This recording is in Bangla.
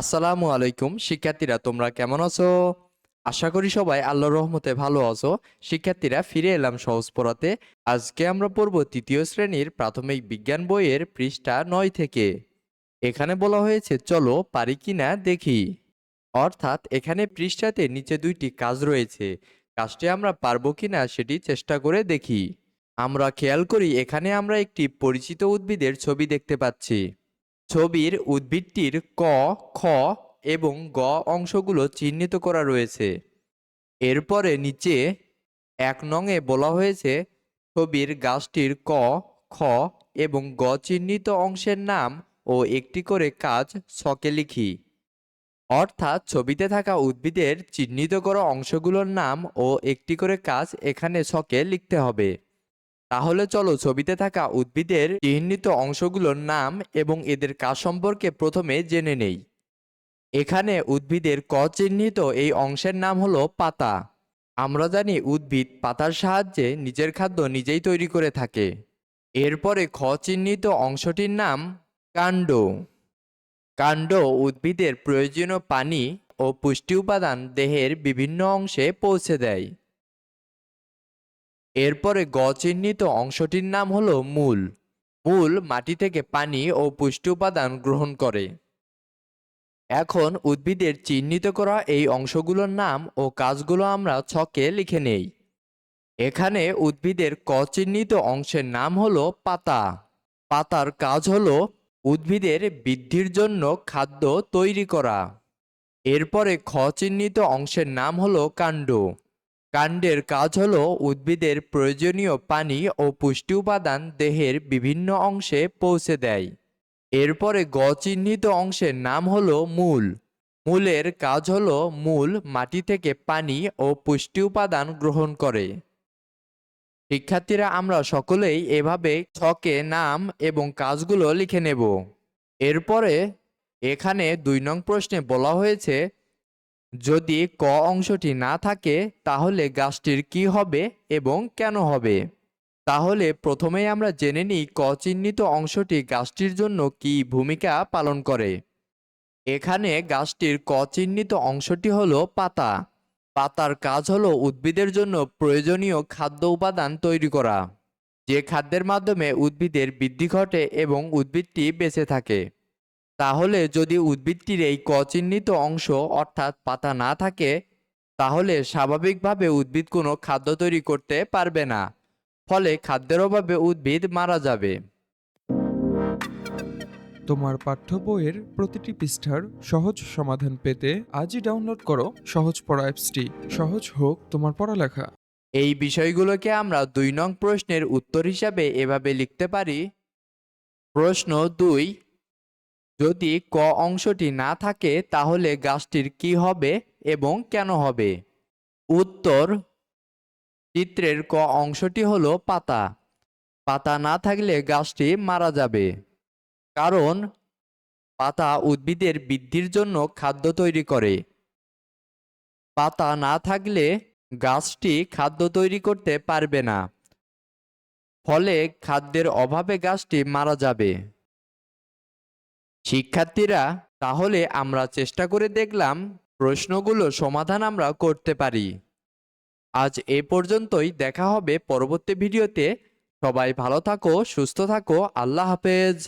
আসসালামু আলাইকুম, শিক্ষার্থীরা, তোমরা কেমন আছো? আশা করি সবাই আল্লাহর রহমতে ভালো আছো। শিক্ষার্থীরা, ফিরে এলাম সহজ পড়াতে। আজকে আমরা পড়ব তৃতীয় শ্রেণির প্রাথমিক বিজ্ঞান বইয়ের পৃষ্ঠা নয় থেকে। এখানে বলা হয়েছে, চলো পারি কিনা দেখি। অর্থাৎ, এখানে পৃষ্ঠাতে নিচে দুইটি কাজ রয়েছে। কাজটি আমরা পারব কিনা সেটি চেষ্টা করে দেখি। আমরা খেয়াল করি, এখানে আমরা একটি পরিচিত উদ্ভিদের ছবি দেখতে পাচ্ছি। ছবির উদ্ভিদটির ক, খ এবং গ অংশগুলো চিহ্নিত করা রয়েছে। এরপরে নিচে এক নংয়ে বলা হয়েছে, ছবির গাছটির ক, খ এবং গ চিহ্নিত অংশের নাম ও একটি করে কাজ ছকে লিখি। অর্থাৎ ছবিতে থাকা উদ্ভিদের চিহ্নিত করা অংশগুলোর নাম ও একটি করে কাজ এখানে ছকে লিখতে হবে। তাহলে চলো ছবিতে থাকা উদ্ভিদের চিহ্নিত অংশগুলোর নাম এবং এদের কাজ সম্পর্কে প্রথমে জেনে নেই। এখানে উদ্ভিদের ক চিহ্নিত এই অংশের নাম হলো পাতা। আমরা জানি উদ্ভিদ পাতার সাহায্যে নিজের খাদ্য নিজেই তৈরি করে থাকে। এরপরে খ চিহ্নিত অংশটির নাম কাণ্ড। কাণ্ড উদ্ভিদের প্রয়োজনীয় পানি ও পুষ্টি উপাদান দেহের বিভিন্ন অংশে পৌঁছে দেয়। এরপরে গ চিহ্নিত অংশটির নাম হলো মূল। মূল মাটি থেকে পানি ও পুষ্টি উপাদান গ্রহণ করে। এখন উদ্ভিদের চিহ্নিত করা এই অংশগুলোর নাম ও কাজগুলো আমরা ছকে লিখে নেই। এখানে উদ্ভিদের ক চিহ্নিত অংশের নাম হলো পাতা। পাতার কাজ হলো উদ্ভিদের বৃদ্ধির জন্য খাদ্য তৈরি করা। এরপরে খ চিহ্নিত অংশের নাম হলো কাণ্ড। কাণ্ডের কাজ হল উদ্ভিদের প্রয়োজনীয় পানি ও পুষ্টি উপাদান দেহের বিভিন্ন অংশে পৌঁছে দেয়। এরপরে গ চিহ্নিত অংশের নাম হলো মূল। মূলের কাজ হল মূল মাটি থেকে পানি ও পুষ্টি উপাদান গ্রহণ করে। শিক্ষার্থীরা, আমরা সকলেই এভাবে ছকে নাম এবং কাজগুলো লিখে নেব। এরপরে এখানে দুই নং প্রশ্নে বলা হয়েছে যদি ক অংশটি না থাকে, তাহলে গাছটির কি হবে এবং কেন হবে? তাহলে প্রথমেই আমরা জেনে নিই ক চিহ্নিত অংশটি গাছটির জন্য কি ভূমিকা পালন করে। এখানে গাছটির ক চিহ্নিত অংশটি হলো পাতা। পাতার কাজ হলো উদ্ভিদের জন্য প্রয়োজনীয় খাদ্য উপাদান তৈরি করা। যে খাদ্যের মাধ্যমে উদ্ভিদের বৃদ্ধি ঘটে এবং উদ্ভিদটি বেঁচে থাকে। তাহলে যদি উদ্ভিদটির এই ক চিহ্নিত অংশ অর্থাৎ পাতা না থাকে তাহলে স্বাভাবিকভাবে উদ্ভিদ কোনো খাদ্য তৈরি করতে পারবে না। ফলে খাদ্যের অভাবে উদ্ভিদ মারা যাবে। তোমার পাঠ্য বইয়ের প্রতিটি পৃষ্ঠার সহজ সমাধান পেতে আজই ডাউনলোড করো সহজ পড়া অ্যাপসটি। সহজ হোক তোমার পড়ালেখা। এই বিষয়গুলোকে আমরা দুই নং প্রশ্নের উত্তর হিসাবে এভাবে লিখতে পারি। প্রশ্ন দুই যদি ক অংশটি না থাকে, তাহলে গাছটির কি হবে এবং কেন হবে? উত্তর, চিত্রের ক অংশটি হলো পাতা। পাতা না থাকলে গাছটি মারা যাবে। কারণ, পাতা উদ্ভিদের বৃদ্ধির জন্য খাদ্য তৈরি করে। পাতা না থাকলে গাছটি খাদ্য তৈরি করতে পারবে না। ফলে খাদ্যের অভাবে গাছটি মারা যাবে। শিক্ষার্থীরা, তাহলে আমরা চেষ্টা করে দেখলাম প্রশ্নগুলো সমাধান আমরা করতে পারি। আজ এ পর্যন্তই, দেখা হবে পরবর্তী ভিডিওতে। সবাই ভালো থাকো, সুস্থ থাকো, আল্লাহ হাফেজ।